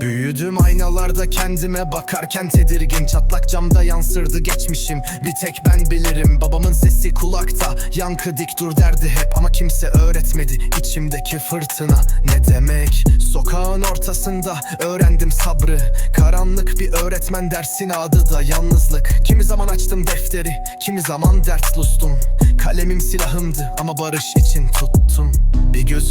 Büyüdüm aynalarda kendime bakarken tedirgin. Çatlak camda yansırdı geçmişim. Bir tek ben bilirim. Babamın sesi kulakta Yankı dik dur derdi hep. Ama kimse öğretmedi içimdeki fırtına. Ne demek? Sokağın ortasında öğrendim sabrı. Karanlık bir öğretmen dersin adı da yalnızlık. Kimi zaman açtım defteri Kimi zaman dert lustum. Kalemim silahımdı ama barış için tuttum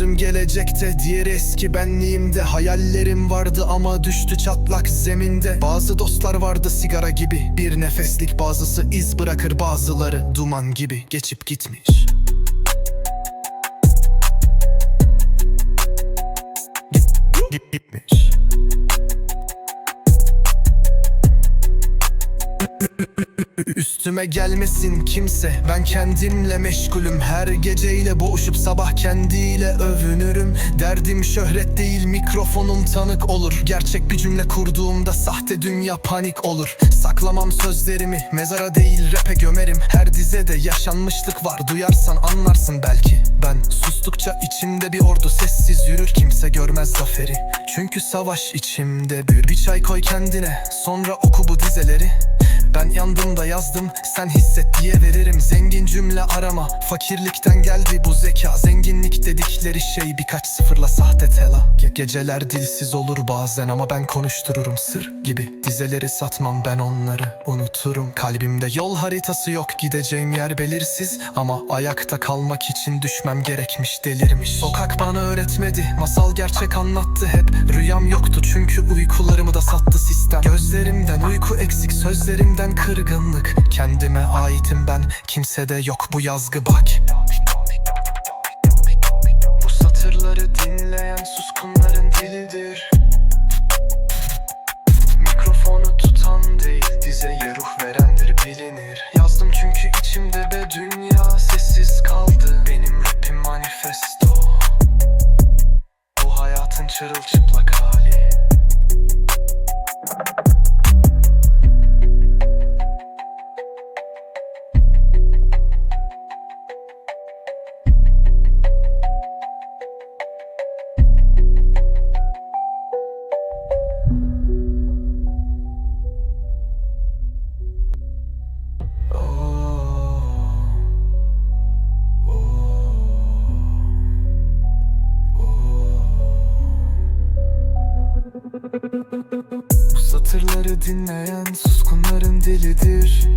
gözüm gelecekte diğer eski benliğimde Hayallerim vardı ama düştü çatlak zeminde. Bazı dostlar vardı sigara gibi Bir nefeslik bazısı iz bırakır bazıları Duman gibi geçip gitmiş. Git, git, gitmiş Üstüme gelmesin kimse. Ben kendimle meşgulüm. Her geceyle boğuşup sabah kendiyle övünürüm. Derdim şöhret değil mikrofonum tanık olur. Gerçek bir cümle kurduğumda sahte dünya panik olur. Saklamam sözlerimi mezara değil rap'e gömerim. Her dizede yaşanmışlık var. Duyarsan anlarsın belki. Ben sustukça içimde bir ordu. Sessiz yürür Kimse görmez zaferi. Çünkü savaş içimde büyür Bir çay koy kendine sonra oku bu dizeleri ben yandım da yazdım sen hisset diye veririm. Zengin cümle arama fakirlikten geldi bu zeka. Zenginlik dedikleri şey birkaç sıfırla sahte tela. Ge- Geceler dilsiz olur bazen ama ben konuştururum sır gibi. Dizeleri satmam ben onları unuturum Kalbimde. Yol haritası yok. Gideceğim yer belirsiz. Ama ayakta kalmak için düşmem gerekmiş. Delirmiş. Sokak bana öğretmedi. Masal gerçek anlattı hep. Rüyam yoktu çünkü uykularımı da sattı sistem. Gözlerimden uyku eksik sözlerimden kırgınlık. Kendime aitim ben. Kimsede yok bu yazgı bak. Bu satırları dinleyen suskunların dilidir bilinir Yazdım çünkü içimde be dünya sessiz kaldı. Benim rapim manifesto. Bu hayatın çırılçıplak dinleyen suskunların dilidir